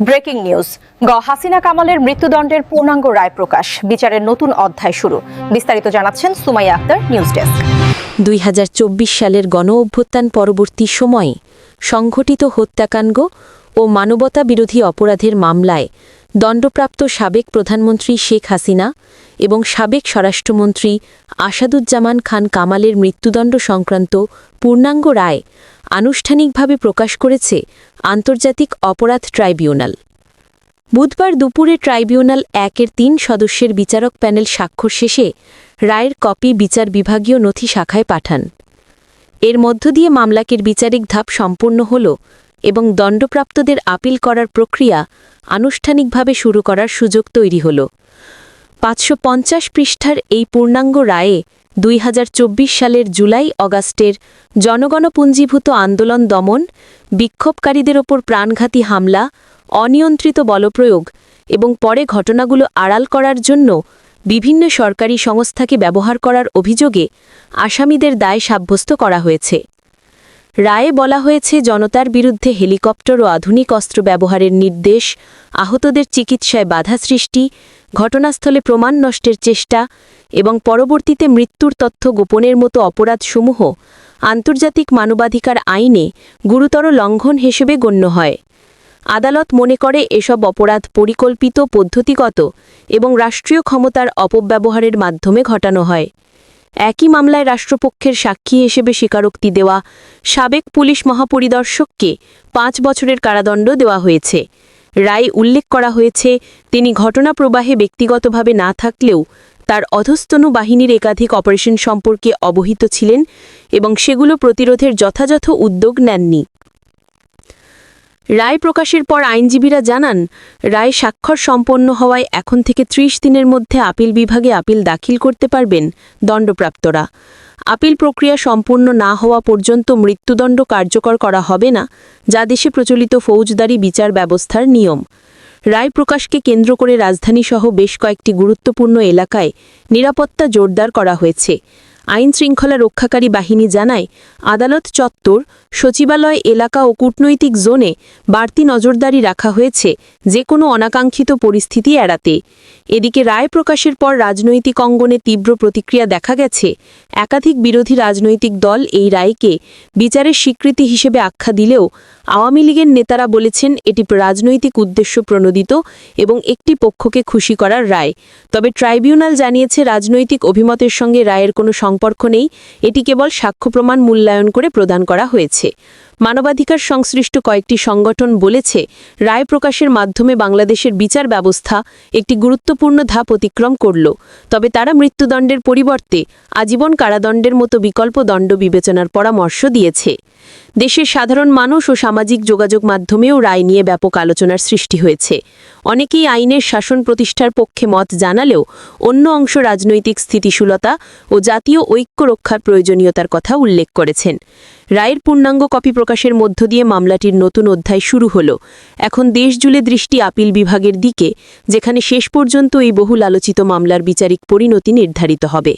Breaking news. গ, হাসিনা কামালের মৃত্যুদণ্ডের পূর্ণাঙ্গ রায় প্রকাশ। বিচারের নতুন অধ্যায় শুরু। বিস্তারিত জানাচ্ছেন সুমাইয়া আক্তার, নিউজ ডেস্ক। দুই হাজার চব্বিশ সালের গণ অভ্যুত্থান পরবর্তী সময়ে সংঘটিত হত্যাকাণ্ড ও মানবতা বিরোধী অপরাধের মামলায় দণ্ডপ্রাপ্ত সাবেক প্রধানমন্ত্রী শেখ হাসিনা এবং সাবেক স্বরাষ্ট্রমন্ত্রী আসাদুজ্জামান খান কামালের মৃত্যুদণ্ড সংক্রান্ত পূর্ণাঙ্গ রায় আনুষ্ঠানিকভাবে প্রকাশ করেছে আন্তর্জাতিক অপরাধ ট্রাইব্যুনাল। বুধবার দুপুরে ট্রাইব্যুনাল একের তিন সদস্যের বিচারক প্যানেল স্বাক্ষর শেষে রায়ের কপি বিচার বিভাগীয় নথি শাখায় পাঠান। এর মধ্য দিয়ে মামলাকের বিচারিক ধাপ সম্পূর্ণ হল এবং দণ্ডপ্রাপ্তদের আপিল করার প্রক্রিয়া আনুষ্ঠানিকভাবে শুরু করার সুযোগ তৈরি হল। পাঁচশো পঞ্চাশ পৃষ্ঠার এই পূর্ণাঙ্গ রায়ে দুই হাজার চব্বিশ সালের জুলাই অগাস্টের জনগণপুঞ্জীভূত আন্দোলন দমন, বিক্ষোভকারীদের ওপর প্রাণঘাতী হামলা, অনিয়ন্ত্রিত বলপ্রয়োগ এবং পরে ঘটনাগুলো আড়াল করার জন্য বিভিন্ন সরকারি সংস্থাকে ব্যবহার করার অভিযোগে আসামিদের দায় সাব্যস্ত করা হয়েছে। রায়ে বলা হয়েছে, জনতার বিরুদ্ধে হেলিকপ্টার ও আধুনিক অস্ত্র ব্যবহারের নির্দেশ, আহতদের চিকিৎসায় বাধা সৃষ্টি, ঘটনাস্থলে প্রমাণ নষ্টের চেষ্টা এবং পরবর্তীতে মৃত্যুর তথ্য গোপনের মতো অপরাধসমূহ আন্তর্জাতিক মানবাধিকার আইনে গুরুতর লঙ্ঘন হিসেবে গণ্য হয়। আদালত মনে করে, এসব অপরাধ পরিকল্পিত, পদ্ধতিগত এবং রাষ্ট্রীয় ক্ষমতার অপব্যবহারের মাধ্যমে ঘটানো হয়। একই মামলায় রাষ্ট্রপক্ষের সাক্ষী হিসেবে স্বীকারোক্তি দেওয়া সাবেক পুলিশ মহাপরিদর্শককে পাঁচ বছরের কারাদণ্ড দেওয়া হয়েছে। রায় উল্লেখ করা হয়েছে, তিনি ঘটনা প্রবাহে ব্যক্তিগতভাবে না থাকলেও তার অধস্তনু বাহিনীর একাধিক অপারেশন সম্পর্কে অবহিত ছিলেন এবং সেগুলো প্রতিরোধের যথাযথ উদ্যোগ নেননি। রায় প্রকাশের পর আইনজীবীরা জানান, রায় স্বাক্ষর সম্পন্ন হওয়ায় এখন থেকে ত্রিশ দিনের মধ্যে আপিল বিভাগে আপিল দাখিল করতে পারবেন দণ্ডপ্রাপ্তরা। আপিল প্রক্রিয়া সম্পূর্ণ না হওয়া পর্যন্ত মৃত্যুদণ্ড কার্যকর করা হবে না, যা দেশে প্রচলিত ফৌজদারি বিচার ব্যবস্থার নিয়ম। রায় প্রকাশকে কেন্দ্র করে রাজধানীসহ বেশ কয়েকটি গুরুত্বপূর্ণ এলাকায় নিরাপত্তা জোরদার করা হয়েছে। আইন শৃঙ্খলা রক্ষাকারী বাহিনী জানায়, আদালত চত্বর, সচিবালয়, এলাকা ও কূটনৈতিক জোনে বাড়তি নজরদারি রাখা হয়েছে যে কোনো অনাকাঙ্ক্ষিত পরিস্থিতি এড়াতে। এদিকে রায় প্রকাশের পর রাজনৈতিক অঙ্গনে তীব্র প্রতিক্রিয়া দেখা গেছে। একাধিক বিরোধী রাজনৈতিক দল এই রায়কে বিচারের স্বীকৃতি হিসেবে আখ্যা দিলেও আওয়ামী লীগের নেতারা বলেছেন এটি রাজনৈতিক উদ্দেশ্য প্রণোদিত এবং একটি পক্ষকে খুশি করার রায়। তবে ট্রাইব্যুনাল জানিয়েছে রাজনৈতিক অভিমতের সঙ্গে রায়ের কোনো সম্পর্ক নেই এটি কেবল সাক্ষ্য প্রমাণ মূল্যায়ন করে প্রদান করা হয়েছে। মানবাধিকার সংশ্লিষ্ট কয়েকটি সংগঠন বলেছে, রায় প্রকাশের মাধ্যমে বাংলাদেশের বিচার ব্যবস্থা একটি গুরুত্বপূর্ণ ধাপ অতিক্রম করল। তবে তারা মৃত্যুদণ্ডের পরিবর্তে আজীবন কারাদণ্ডের মতো বিকল্প দণ্ড বিবেচনার পরামর্শ দিয়েছে। দেশের সাধারণ মানুষ ও সামাজিক যোগাযোগ মাধ্যমেও রায় নিয়ে ব্যাপক আলোচনার সৃষ্টি হয়েছে। অনেকেই আইনের শাসন প্রতিষ্ঠার পক্ষে মত জানালেও অন্য অংশ রাজনৈতিক স্থিতিশীলতা ও জাতীয় ঐক্য রক্ষার প্রয়োজনীয়তার কথা উল্লেখ করেছেন। রায়ের পূর্ণাঙ্গ কপি প্রকাশের মধ্য দিয়ে মামলাটির নতুন অধ্যায় শুরু হল। এখন দেশজুড়ে দৃষ্টি আপিল বিভাগের দিকে, যেখানে শেষ পর্যন্ত এই বহুল আলোচিত মামলার বিচারিক পরিণতি নির্ধারিত হবে।